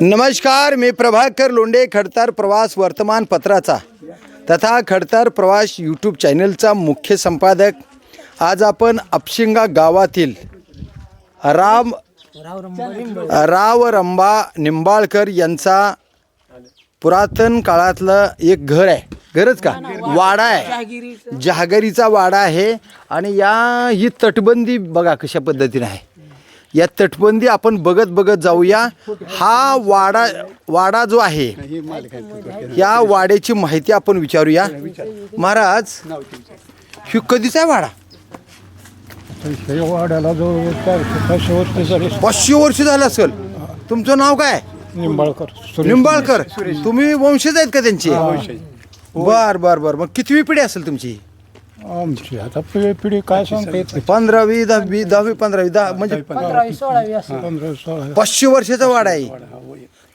नमस्कार मी प्रभाकर लोंडे खडतार प्रवास वर्तमानपत्राचा तथा खडतार प्रवास यूट्यूब चॅनलचा मुख्य संपादक. आज आपण अपशिंगा गावातील राम राव रंबा निंबाळकर यांचा पुरातन काळातलं एक घर आहे. घरच का? वाडा आहे. जहागिरीचा वाडा आहे आणि या ही तटबंदी बघा कशा पद्धतीने आहे. या तटबंदी आपण बघत बघत जाऊया. हा वाडा वाडा जो आहे या वाड्याची माहिती आपण विचारूया. महाराज ही कधीचा आहे वाडा? वाड्याला पाचशे वर्ष झाले. पाचशे वर्ष झालं असेल. तुमचं नाव काय? निंबाळकर. निंबाळकर. तुम्ही वंशज आहेत का त्यांची? बर बर बर. मग कितवी पिढी असेल तुमची? आमची आता पिढी पिढी काय सांगता? येत नाही. पंधरावी दहावी दहावी पंधरावी दहा म्हणजे पंधरा सोळा पाचशे वर्षाचा वाडा आहे.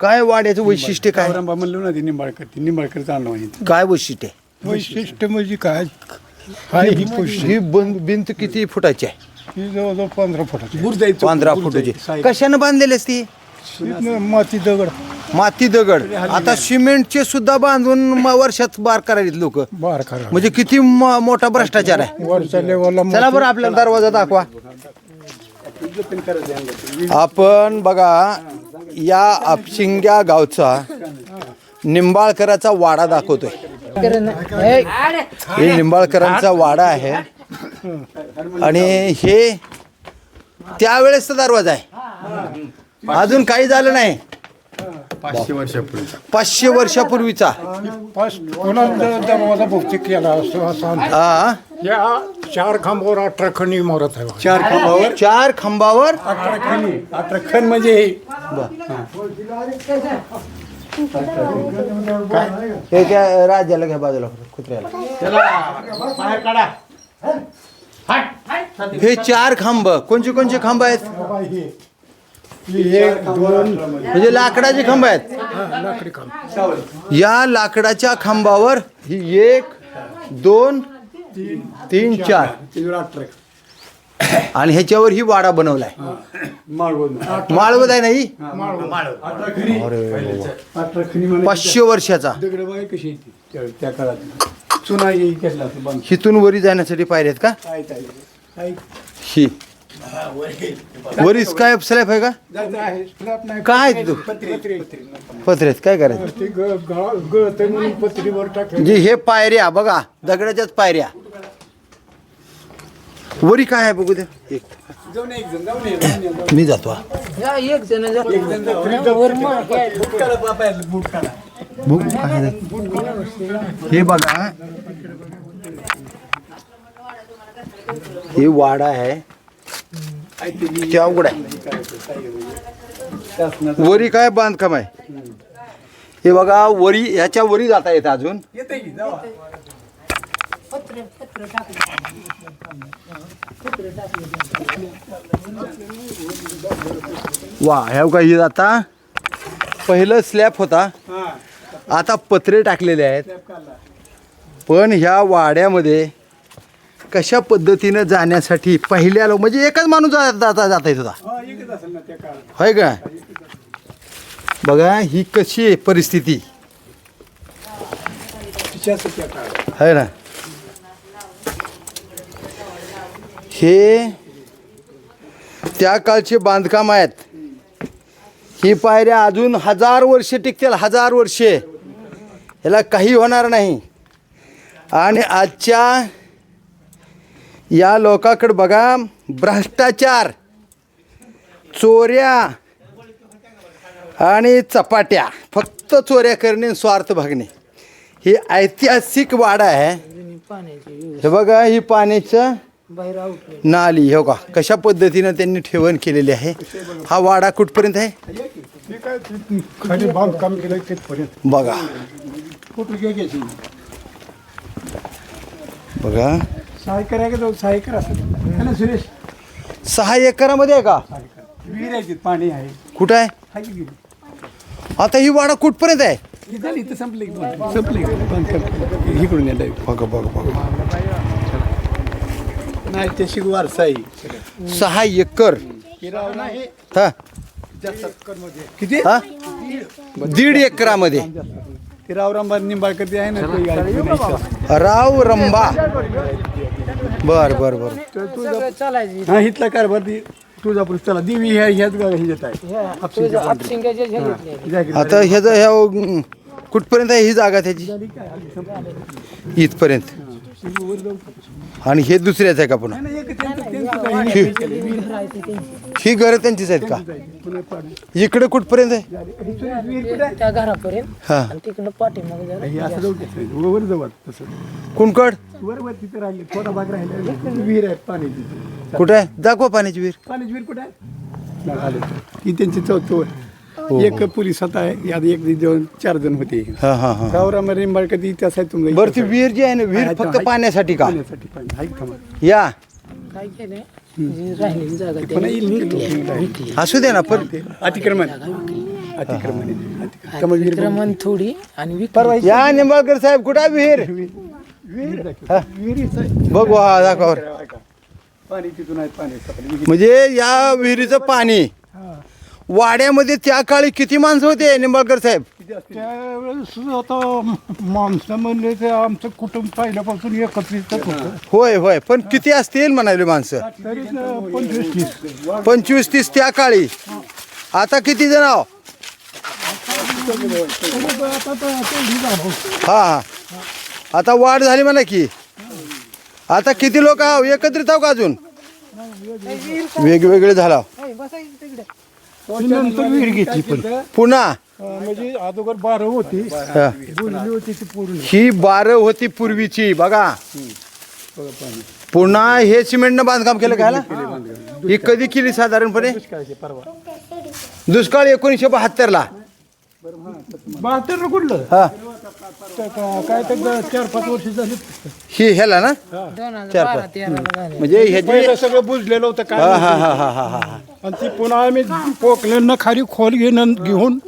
काय वाड्याचं वैशिष्ट्य काय? रंबा म्हणलं ना ती निंबाळकर. ती निंबाळकर नाव आहे. काय वैशिष्ट्य आहे? वैशिष्ट्य म्हणजे काय? हाय ही ही भिंत किती फुटाची आहे? ही जवळजवळ पंधरा फुटाची पंधरा फुटाची. कशानं बांधलेली असती? माती दगड. माती दगड. आता सिमेंटचे सुद्धा बांधून म- वर्षात बार करायला लोक. बार करा म्हणजे किती म- मोठा भ्रष्टाचार आहे. वरच्या लेवलला चला बरं आपल्याला दरवाजा दाखवा. आपण बघा या अपशिंग्या गावचा निंबाळकराचा वाडा दाखवतोय. हे निंबाळकरांचा वाडा आहे. आणि हे त्यावेळेसचा दरवाजा आहे. अजून काही झालं नाही. पाचशे वर्षापूर्वी पाचशे वर्षापूर्वीचा. पाच पुन्हा द- दरवाजा बहुतेक केला असतो असा अंदाज. आ, या चार खांबावर अठरा खणी इमारत आहे चार खांबावर? चार खांबावर? अठरा खणी. अठरा खण म्हणजे हे. हे. त्या राजाला घ्या बाजूला कुत्र्याला. हे चार खांब. कोणचे कोणचे खांब आहेत? एक दोन म्हणजे लाकडाचे खांब आहेत. लाकडी खांब. या लाकडाच्या खांबावर ही एक दोन तीन चार. आणि ह्याच्यावर ही वाडा बनवलाय. माळवत आहे नाही म्हणजे पाचशे वर्षाचा. हिथून वरी जाण्यासाठी पायऱ्यात का? ही. वरीस काय स्लॅब आहे का. काय तू? पत्रे पत्र्यात काय करायचं? ते ग- गा- गळतंय म्हणून पत्रीवर टाकलं. म्हणजे हे पायऱ्या बघा दगडाच्याच पायऱ्या. वरी काय आहे बघू द्या एक. मी जातो हा. एक जण बघू काय आहे. हे बघा. हे वाडा आहे. किती अवघड आहे? वरी काय बांधकाम आहे? हे बघा वरी ह्याच्या वरी जाता येत अजून. वा ह्या काही आता पहिलं स्लॅब होता. आता पत्रे टाकलेले आहेत. पण ह्या वाड्यामध्ये कशा पद्धतीनं जाण्यासाठी पहिल्या लो- म्हणजे एकच माणूस जा- जाता जाता येत होता हा होय का? बघा ही कशी आहे परिस्थिती. आहे ना? हे त्या काळचे बांधकाम आहेत. ही पायऱ्या अजून हजार वर्षे टिकतील हजार वर्षे. ह्याला काही होणार नाही. आणि आजच्या या लोकाकडे बघा भ्रष्टाचार चोऱ्या आणि चपाट्या फक्त चोऱ्या करणे स्वार्थ भागणे ही ऐतिहासिक वाडा आहे. हे बघा ही पाण्याचं नाली हो का कशा पद्धतीनं त्यांनी ठेवण केलेली आहे. हा वाडा कुठपर्यंत आहे? तिथपर्यंत. बघा. बघा सहायकर आहे का तो सहायकर असेल है ना सुरेश. सहा एकरामध्ये आहे का? सहायकर विहीर आहे तिथं, पाणी आहे. कुठं आहे? हाय की विहीर? आता ही वाडा कुठपर्यंत आहे? हे झाली इथं संपले इकडून येणार बघा बघा बघा. नाही ते शिक वारसा आहे. सहा एकर. किराव नाही. हा. किती? हा? दीड एकरामध्ये. ते रावराम निंबाळकर ते आहे ना ते. राव रंबा. बर बर बर. सगळं चालायची हा इथला कारभार ती तुळजापूर चला. देवी ह्या ह्याच गा- ह्याच्यात आहे. जागीर. आता ह्याचं ह्या कुठपर्यंत आहे ही जागा त्याची? इथपर्यंत. आणि हे दुसऱ्याच आहे का पुन्हा. ही घरं त्यांचीच आहेत का. इकडे कुठपर्यंत आहे? त्या घरापर्यंत. हा. आणि तिकडं पाठीमागे जरा. हे. वर तसं. कुणकड? वर वर तिथे राहिले थोडा भाग राहिला. तिथे विहीर आहे पाण्याची कुठे आहे? दाखवा पाण्याची विहीर. पाण्याची विहीर कुठे आहे? ही त्यांची चौथो एक पोलीस होता यात एक दोन चार जण होते हा हा हा गावराम त्या साईड तुमचं बरं ती विहीर जी आहे ना विहीर फक्त पाण्यासाठी का पाण्यासाठी पाणी हाय थांबा. या काय केलंय जी राहिलेली जागा पुन्हा त्यांनी येईल विकली आहे. विकली. विकली असू दे ना पण अतिक्रमण अतिक्रमण अतिक्रमण. त्यामुळे विहीर अतिक्रमण थोडी आणि विकली या निंबाळकर साहेब कुठे आहे विहीर विहीर दाखव. विहिरीच आहे. बघू हा दाखवा. पाणी तिथून आहे पाणी सकाळी. म्हणजे या विहिरीचं पाणी वाड्यामध्ये त्या काळी किती माणसं होते निंबाळकर साहेब? त्यावेळेस आता माणसं म्हणले ते आमचं कुटुंब पहिल्यापासून एकत्रित होतं. होय होय. पण किती असतील म्हणाले माणसं? तरी पंचवीस तीस. पंचवीस तीस त्या काळी. आता किती जण आहो? आता तर तेवढी झालं. हा हा. आता वाढ झाली म्हणा की. आता किती लोक आहो? एकत्रित आहो का अजून? वेगवेगळे झाला. ती नंतर विहीर घेतली पण. पुन्हा? म्हणजे अगोदर बारा होती. हा. होती ती पूर्ण. ही बारं होती पूर्वीची बघा. पुन्हा हे सिमेंटनं बांधकाम केलं काय ही कधी केली साधारणपणे? काय ते परवा दुष्काळ एकोणीसशे बहात्तर ला बहात्तर कुठलं? हा. काय चार पाच वर्ष झाली. ही ह्याला ना? दोन हजार चार बारा पाच. तेराला झाले. म्हणजे ह्याची पहिलं सगळं बुजलेलं होतं हा काय हा हा हा हा हा हा. आणि ती पुन्हा आम्ही पोकल्यांना खाली खोल घेऊन घेऊन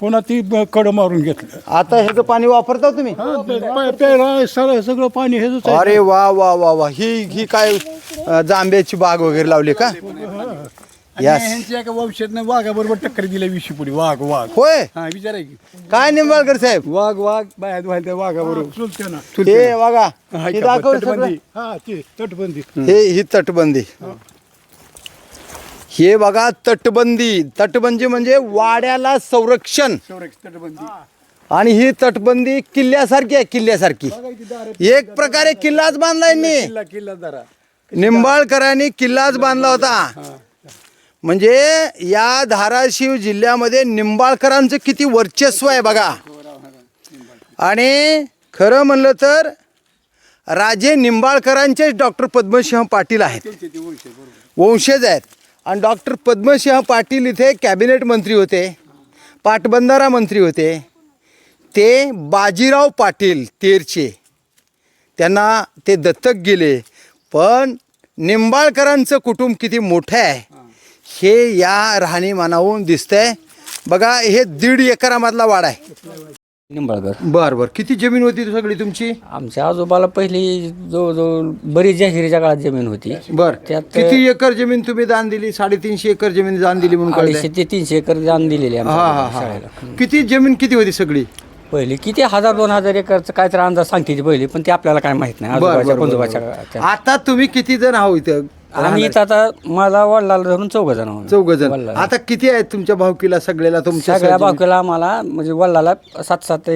पुन्हा ती ब- कडं मारून घेतलं. आता ह्याचं पाणी वापरता तुम्ही? हा, ते प- प्यायला सगळं सगळं पाणी हेच अरे वा वा वा वा. ही ही काय अ, जांभ्याची बाग वगैरे लावली का? एका वाघाबरोबर टक्कर दिल्या विषयी पुढे. वाघ वाघ. होय? हा विचारा की काय निंबाळकर साहेब? वाघ वाघ बाहेर व्हायला त्या वाघाबरोबर. चुलते ना हे बघा हाय हे का, दाखव तटबंदी. हा ती तटबंदी. हे ही तटबंदी. हे बघा तटबंदी. तटबंदी म्हणजे वाड्याला संरक्षण. संरक्षण तटबंदी. आणि ही तटबंदी किल्ल्यासारखी आहे किल्ल्यासारखी. एक प्रकारे किल्लाच बांधला यांनी किल्ला किल्ला जरा निंबाळकरांनी किल्लाच बांधला होता. म्हणजे या धाराशिव जिल्ह्यामध्ये निंबाळकरांचं किती वर्चस्व आहे बघा. आणि खरं म्हणलं तर राजे निंबाळकरांचेच डॉक्टर पद्मसिंह पाटील आहेत. वंशज आहेत. आणि डॉक्टर पद्मसिंह पाटील इथे कॅबिनेट मंत्री होते पाटबंधारा मंत्री होते. ते बाजीराव पाटील तेरचे. त्यांना ते दत्तक गेले. पण निंबाळकरांचं कुटुंब किती मोठं आहे. हे या राहणीमानावरून दिसतंय. बघा हे दीड एकरामधला वाडा आहे. निंबाळकर. बर बर. किती जमीन होती सगळी तुमची? आमच्या आजोबाला पहिली जवळजवळ बरीच जाहिरीच्या काळात जमीन होती. बर. त्यात- किती एकर जमीन तुम्ही दान दिली? साडेतीनशे एकर जमीन दान दिली म्हणून अडीचशे. ते तीनशे एकर दान दिलेले हा हा हा. शाळेला. किती जमीन किती होती सगळी? पहिली किती? हजार दोन हजार एकरचं काय तर अंदाज सांगते ती पहिली पण ते आपल्याला काय माहीत नाही. बर, आजोबाच्या बर, बर, पंजोबाच्या बर. काळात. आता तुम्ही किती जण आहो इथं? आम्ही इथं आता मला वडिलाला धरून चौघ जण आहोत. चौघ जण वडिलाला. आता किती आहेत तुमच्या भावकीला सगळ्याला तुमच्या सगळ्या? बाकीला आम्हाला म्हणजे वडिलाला सात सात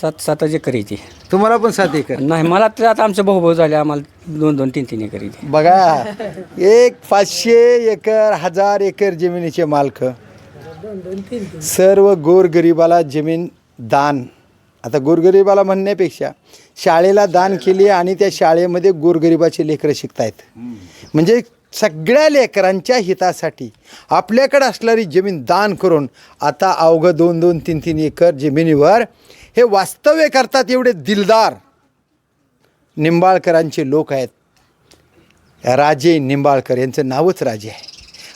सात सात एकर येते तुम्हाला पण सात एकर? नाही मला तर आता आमचे भाऊ भाऊ झाले आम्हाला दोन दोन तीन तीन एकर येते बघा एक पाचशे एकर हजार एकर जमिनीचे मालक. सर्व गोरगरिबाला जमीन दान. आता गोरगरिबाला म्हणण्यापेक्षा शाळेला दान केली आणि त्या शाळेमध्ये गोरगरिबाचे लेकरं शिकतायत. म्हणजे सगळ्या लेकरांच्या हितासाठी आपल्याकडे असणारी जमीन दान करून आता अवघं दोन दोन तीन तीन एकर जमिनीवर हे वास्तव्य करतात एवढे दिलदार निंबाळकरांचे लोक आहेत. राजे निंबाळकर यांचं नावच राजे आहे.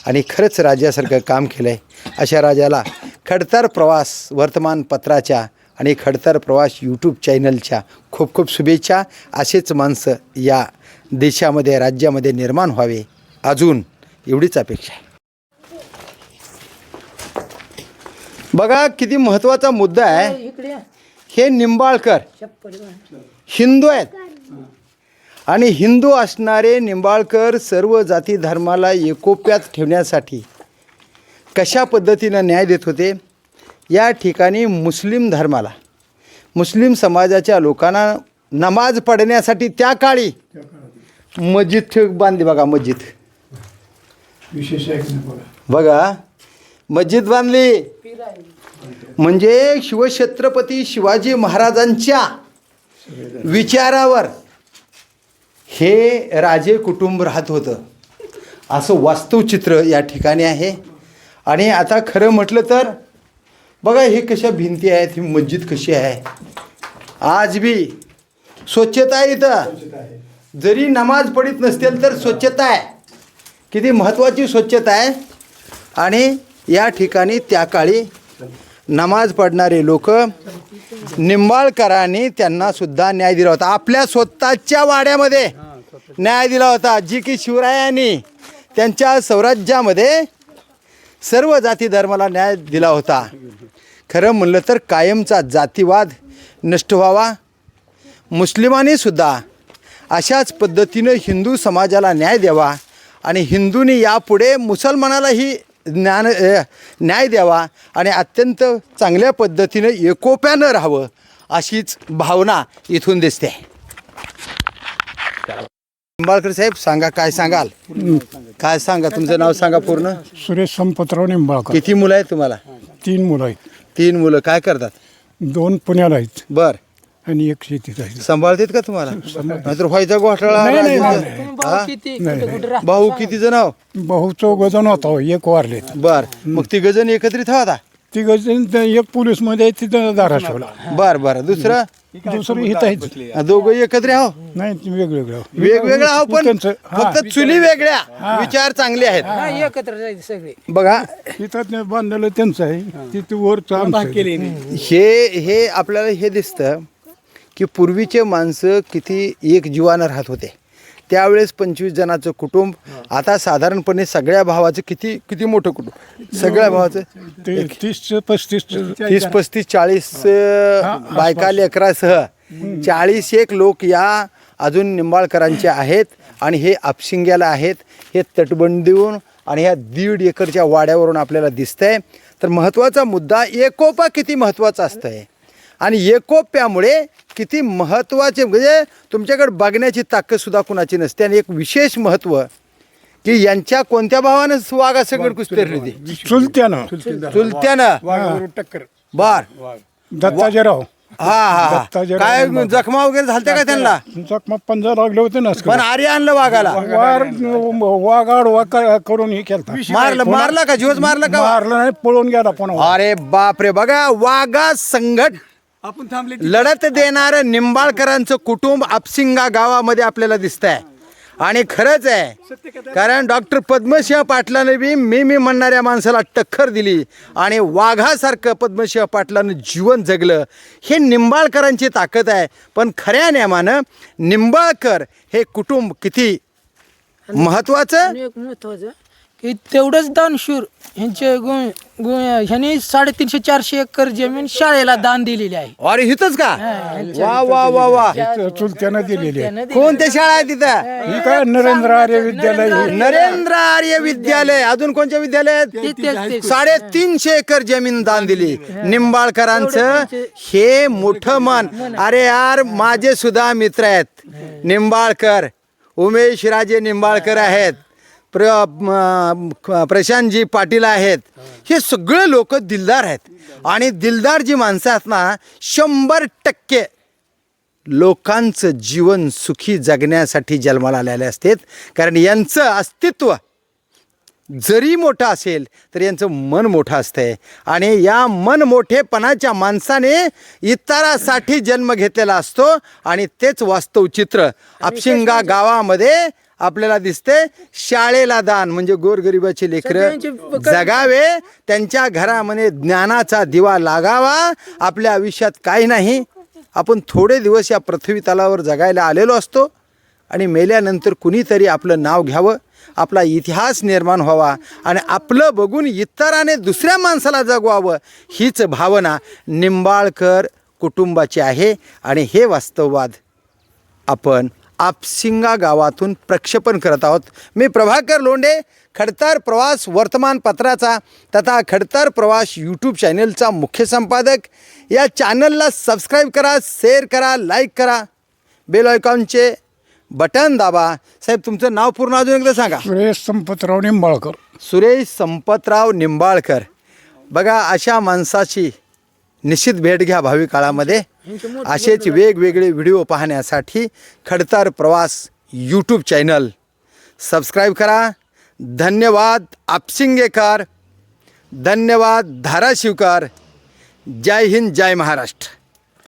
आणि खरंच राजासारखं काम केलं आहे अशा राजाला खडतर प्रवास वर्तमानपत्राच्या आणि खडतर प्रवास यूट्यूब चॅनलच्या खूप खूप शुभेच्छा. असेच माणसं या देशामध्ये राज्यामध्ये निर्माण व्हावे. अजून एवढीच अपेक्षा आहे. बघा किती महत्त्वाचा मुद्दा आहे. या. हे निंबाळकर. हिंदू आहेत. आणि हिंदू असणारे निंबाळकर सर्व जाती धर्माला एकोप्यात ठेवण्यासाठी कशा पद्धतीनं न्याय देत होते? या ठिकाणी मुस्लिम धर्माला मुस्लिम समाजाच्या लोकांना नमाज पडण्यासाठी त्या काळी मस्जिद ठेव- बांधली बघा मस्जिद. विशेष. बघा मस्जिद बांधली. म्हणजे शिवछत्रपती शिवाजी महाराजांच्या विचारावर हे राजे कुटुंब राहत होतं. असं वास्तवचित्र या ठिकाणी आहे. आणि आता खरं म्हटलं तर बघा हे कशा भिंती आहेत ही मस्जिद कशी आहे? आज बी स्वच्छता आहे इथं. जरी नमाज पडित नसतील तर स्वच्छता आहे. किती महत्त्वाची स्वच्छता आहे. आणि या ठिकाणी त्या काळी नमाज पडणारे लोक निंबाळकरांनी त्यांना सुद्धा न्याय दिला होता. आपल्या स्वतःच्या वाड्यामध्ये न्याय दिला होता. जी की शिवरायांनी त्यांच्या स्वराज्यामध्ये सर्व जाती धर्माला न्याय दिला होता. खरं म्हणलं तर कायमचा जातीवाद नष्ट व्हावा. मुस्लिमांनी सुद्धा अशाच पद्धतीनं हिंदू समाजाला न्याय द्यावा आणि हिंदूंनी यापुढे मुसलमानालाही ज्ञान न्याय द्यावा आणि अत्यंत चांगल्या पद्धतीनं एकोप्यानं राहावं अशीच भावना इथून दिसते. निंबाळकर साहेब सांगा काय सांगाल? काय सांगा? तुमचं नाव सांगा पूर्ण. सुरेश संपतराव निंबाळकर. किती मुलं आहेत तुम्हाला? तीन मुलं आहेत. तीन मुलं. काय करतात? दोन पुण्याला आहेत. बर. आणि एक शेतीत आहे. सांभाळतात का तुम्हाला? नाहीतर व्हायचा घोटाळा नाही, भाऊ किती? भाऊ जण आहो भाऊ चौघजण होता एक वारले बर. मग तिघ जण एकत्रित होता तिघ एक पोलीसमध्ये आहे तिथं धाराशिवला बर बर. दुसरं? दुसरं हित आहे दोघं एकत्र आहो. नाही वेगवेगळं. वेगवेगळं आहो पण त्यांचं- हा. फक्त चुली वेगळ्या. विचार चांगले आहेत. नाही एकत्र जायचं सगळे. बघा. इथं बांधलेलं त्यांचं आहे. तिथे वर केले हे हे आपल्याला हे दिसतं की पूर्वीचे माणसं किती एक जीवानं राहत होते. त्यावेळेस पंचवीस जणाचं कुटुंब आता साधारणपणे सगळ्या भावाचं किती किती मोठं कुटुंब? सगळ्या भावाचं ते तीस पस्तीस तीस पस्तीस चाळीस अ, बायका लेकरासह चाळीस एक लोक या अजून निंबाळकरांचे आहेत आणि हे आपशिंग्याला आहेत. हे तटबंदीहून आणि ह्या दीड एकरच्या वाड्यावरून आपल्याला दिसतंय. तर महत्त्वाचा मुद्दा एकोपा किती महत्त्वाचा असतंय? आणि एकोप्यामुळे किती महत्त्वाचे म्हणजे तुमच्याकडे बघण्याची ताकदसुद्धा कुणाची नसते. आणि एक विशेष महत्त्व की यांच्या कोणत्या भावानं वाघासकड कुस्ती ठरली होती? चुलत्यानं. चुलत्यानं. टक्कर. बर. दत्ताजीराव हा हा हा. काय जखमा वगैरे झालत्या का त्यांना? जखमा पंजा लागले होते ना पण आर्य आणलं वाघाला. वाघ आडवा क- करून हे केलता. मारलं मारला का? जीवच मारला का? मारलं नाही पळून गेला पण अरे बाप रे बघा वाघा संघट लढत देणार निंबाळकरांचं कुटुंब आपसिंगा गावामध्ये आपल्याला दिसत आहे आणि खरंच आहे कारण डॉक्टर पद्मसिंह पाटलाने बी मी मी म्हणणाऱ्या माणसाला टक्कर दिली आणि वाघासारखं पद्मसिंह पाटलानं जीवन जगलं. हे निंबाळकरांची ताकद आहे. पण खऱ्या नियमानं निंबाळकर हे कुटुंब किती एक महत्वाचं की तेवढंच दानशूर ह्यांचे गु- गु- ह्यांनी साडेतीनशे चारशे एकर जमीन शाळेला दान दिलेली आहे. अरे हिथंच का? वा वा वा वा. चुलत्यानं दिलेली आहे. त्यानं. कोणत्या शाळा आहे तिथं? ही काय नरेंद्र आर्य विद्यालय? हे. नरेंद्र आर्य विद्यालय. अजून कोणत्या विद्यालयात? ते- तेच- तेच. साडेतीनशे एकर जमीन दान दिली. निंबाळकरांचं हे मोठं मन. अरे यार माझे सुद्धा मित्र आहेत. निंबाळकर. उमेश राजे निंबाळकर आहेत. प्र म- प्रशांतजी पाटील आहेत. हे सगळे लोक दिलदार आहेत. आणि दिलदार जी माणसं आहेत ना शंभर टक्के लोकांचं जीवन सुखी जगण्यासाठी जन्माला आलेले असतात. कारण यांचं अस्तित्व जरी मोठं असेल तर यांचं मन मोठं असतंय. आणि या मन मोठेपणाच्या माणसाने इतरासाठी जन्म घेतलेला असतो. आणि तेच वास्तव चित्र आपशिंगा गावामध्ये आपल्याला दिसते शाळेला दान म्हणजे गोरगरिबाचे लेकरं जगावे त्यांच्या घरामध्ये ज्ञानाचा दिवा लागावा आपल्या आयुष्यात काही नाही. आपण थोडे दिवस या पृथ्वी तलावर जगायला आलेलो असतो आणि मेल्यानंतर कुणीतरी आपलं नाव घ्यावं आपला इतिहास निर्माण व्हावा आणि आपलं बघून इतराने दुसऱ्या माणसाला जगवावं हीच भावना निंबाळकर कुटुंबाची आहे. आणि हे वास्तववाद आपण आपसिंगा गावातून प्रक्षेपण करत आहोत. मी प्रभाकर लोंढे खडतार प्रवास वर्तमानपत्राचा तथा खडतार प्रवास यूट्यूब चॅनलचा मुख्य संपादक. या चॅनलला सबस्क्राईब करा शेअर करा लाईक करा. बेल आयकॉनचे बटन दाबा. साहेब तुमचं नाव पूर्ण अजून एकदा सांगा. सुरेश संपतराव निंबाळकर. सुरेश संपतराव निंबाळकर. बघा अशा माणसाची निश्चित भेट घ्या भावी काळामध्ये. असेच वेगवेगळे व्हिडिओ पाहण्यासाठी खडतर प्रवास यूट्यूब चॅनल सबस्क्राईब करा. धन्यवाद आपसिंगेकर धन्यवाद धाराशिवकर. जय हिंद जय महाराष्ट्र.